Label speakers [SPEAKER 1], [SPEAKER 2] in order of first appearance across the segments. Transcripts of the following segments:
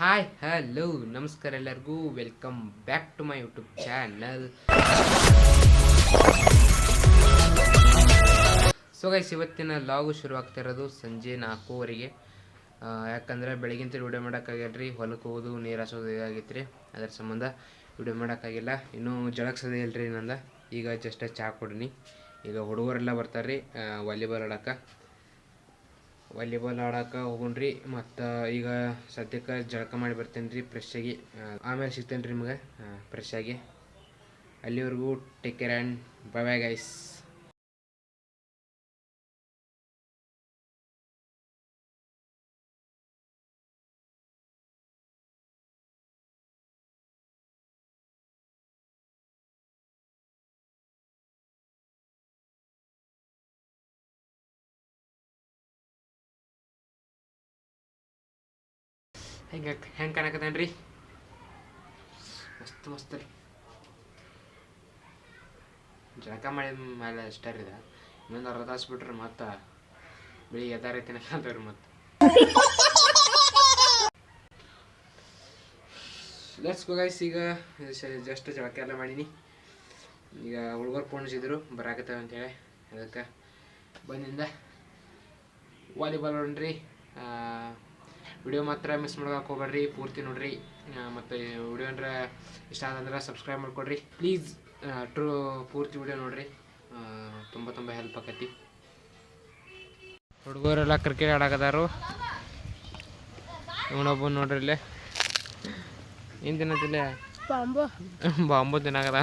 [SPEAKER 1] Hi hello ನಮಸ್ಕಾರ ಎಲ್ಲರಿಗೂ. Welcome back to my YouTube channel so guys ಇವತ್ತಿನ vlog ಶುರು ಆಗ್ತಾ ಇರೋದು ಸಂಜೆ ನಾಲ್ಕೂವರೆಗೆ. ಯಾಕಂದರೆ ಬೆಳಗಿಂತ ವಿಡಿಯೋ ಮಾಡೋಕ್ಕಾಗಿಲ್ಲ ಹೊಲಕ್ಕೆ ಹೋಗೋದು, ನೀರು ಹಾಸೋದು ಇದಾಗಿತ್ತು ರೀ ಅದರ ಸಂಬಂಧ ವಿಡಿಯೋ ಮಾಡೋಕ್ಕಾಗಿಲ್ಲ ಇನ್ನೂ ಜಳಗ್ಸೋದೇ ಇಲ್ರಿ ನಂದ. ಈಗ ಜಸ್ಟ್ ಚಹಾ ಕೊಡಿನಿ ಈಗ ಹುಡುಗರೆಲ್ಲ ಬರ್ತಾರೆ ರೀ ವಾಲಿಬಾಲ್ ಆಡಕ್ಕೆ ವಾಲಿಬಾಲ್ ಆಡಕ್ಕೆ ಹೋಗುಣ್ರಿ ಮತ್ತು ಈಗ ಸದ್ಯಕ್ಕೆ ಜಳಕ ಮಾಡಿ ಬರ್ತೇನೆ ರೀ ಫ್ರೆಶ್ ಆಗಿ ಆಮೇಲೆ ಸಿಗ್ತೇನೆ ರೀ ನಿಮಗೆ ಫ್ರೆಶ್ ಆಗಿ. ಅಲ್ಲಿವರೆಗೂ take care and bye bye guys ಹೆಂಗೆ ಹೆಂಗೆ ಕಾಣಕತ್ತೇನ್ರಿ? ಮಸ್ತ್ ಮಸ್ತ್ ರೀ. ಜಳಕ ಮಾಡಿದ ಮೇಲೆ ಅಷ್ಟೇ ರೀ. ಇನ್ನೊಂದು ಅರ್ಧ ತಾಸು ಬಿಟ್ರೆ ಮತ್ತೆ ಬೆಳಿಗ್ಗೆ ಎದ್ದಾರ ತಿನ್ನಕಂತವ್ರಿ ಮತ್ತೆ. ಲೆಟ್ಸ್ ಗೋ ಗೈಸ್ ಈಗ ಜಸ್ಟ್ ಜಳಕ ಎಲ್ಲ ಮಾಡೀನಿ. ಈಗ ಹುಡುಗರು ಪೋಣಿಸಿದ್ರು ಬರಾಕತ್ತೇವೆ ಅಂತೇಳಿ ಅದಕ್ಕೆ ಬಂದಿಂದ ವಾಲಿಬಾಲ್ ನೋಡ್ರಿ. ವಿಡಿಯೋ ಮಾತ್ರ ಮಿಸ್ ಮಾಡೋಕೆ ಹೋಗ್ಬೇಡ್ರಿ ಪೂರ್ತಿ ನೋಡ್ರಿ. ಮತ್ತು ವಿಡಿಯೋ ಅಂದರೆ ಇಷ್ಟ ಆದಂದ್ರೆ ಸಬ್ಸ್ಕ್ರೈಬ್ ಮಾಡ್ಕೊಡ್ರಿ. ಪ್ಲೀಸ್ ಟ್ರೂ ಪೂರ್ತಿ ವಿಡಿಯೋ ನೋಡ್ರಿ. ತುಂಬ ತುಂಬ ಹೆಲ್ಪ್ ಆಕತಿ. ಹುಡುಗರೆಲ್ಲ ಕ್ರಿಕೆಟ್ ಆಡಕದಾರು. ಇವನೊಬ್ಬ ನೋಡ್ರಿ ಇಲ್ಲೇ. ಏನು ತಿನ್ನತಿಲ್ಲ?
[SPEAKER 2] ಬಾಂಬೋ.
[SPEAKER 1] ಬಾಂಬು ದಿನಾಗದ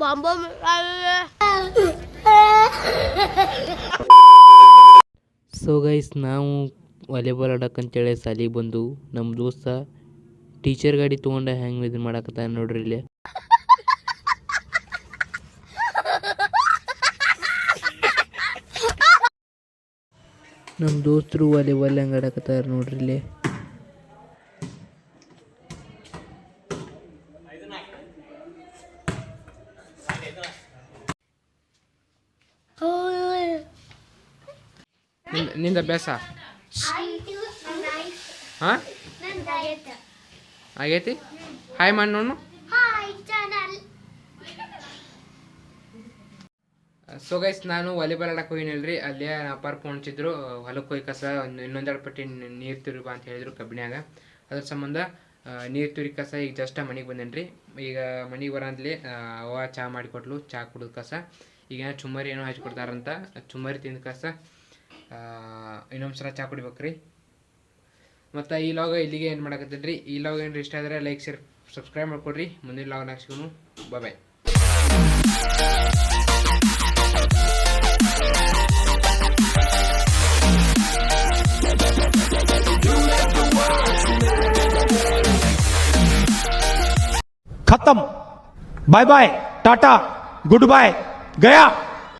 [SPEAKER 2] ಬಾಂಬೋ
[SPEAKER 3] ಸೊ ಗೈಸ್ ನಾವು ವಾಲಿಬಾಲ್ ಆಡಕ್ಕಂತೇಳಿ ಸಾಲಿಗೆ ಬಂದು ನಮ್ಮ ದೋಸ್ತ ಟೀಚರ್ ಗಾಡಿ ತೊಗೊಂಡ ಹೆಂಗ್ ಇದು ಮಾಡಕತ್ತ ನೋಡ್ರಿ ಇಲ್ಲಿ. ನಮ್ಮ ದೋಸ್ತರು ವಾಲಿಬಾಲ್ ಹೆಂಗ್ ಆಡಕತ್ತಾರ ನೋಡ್ರಿ ಇಲ್ಲಿ.
[SPEAKER 1] ನಿಂದ ನಿಂದ ಅಭ್ಯಾಸ? ಹಾಂ ಆಗೈತಿ? ಹಾಯ್ ಮಾಡಿ ನೋಡು ಸೊ ಗೈಸ್ ನಾನು ವಾಲಿಬಾಲ್ ಆಡಕ್ಕೆ ಹೋಗಿನಲ್ರಿ. ಅಲ್ಲೇ ಅಪ್ಪಾರ್ ಫೋನ್ ಹಚ್ಚಿದ್ರು ಹೊಲಕ್ಕೆ ಹೋಗಿ ಕಸ ಇನ್ನೊಂದೆರಡು ಪಟ್ಟಿ ನೀರು ತುರಿಬ ಅಂತ ಹೇಳಿದ್ರು ಕಬ್ಬಿಣ್ಯಾಗ ಅದ್ರ ಸಂಬಂಧ ನೀರು ತುರಿ ಕಸ ಈಗ ಜಸ್ಟ್ ಮನೆಗೆ ಬಂದೇನ್ರಿ. ಈಗ ಮನೆಗೆ ಬರಂದ್ಲಿ ಅವ ಚಹಾ ಮಾಡಿಕೊಟ್ಲು. ಚಹಾ ಕುಡಿದ ಕಸ. ಈಗ ಏನೋ ಚುಮ್ಮರಿ ಏನೋ ಹಚ್ಕೊಡ್ತಾರಂತ. ಚುಮ್ಮರಿ ತಿಂದ ಕಸ. ಇನ್ನೊಂದು ಸಲ ಚಾ ಕುಡಿಬೇಕ್ರಿ. ಮತ್ತು ಈ ಲಾಗ ಇಲ್ಲಿಗೆ ಏನು ಮಾಡಕತ್ತೀನಿ ರೀ ಈ ಲಾಗ ಏನು ಇಷ್ಟ ಆದರೆ ಲೈಕ್ ಶೇರ್ ಸಬ್ಸ್ಕ್ರೈಬ್ ಮಾಡಿಕೊಡ್ರಿ. ಮುಂದಿನ ಲಾಗ ನೆಕ್ಸ್ಟ್ಗೂ bye
[SPEAKER 4] ಖತಮ್ bye bye tata good bye Gaya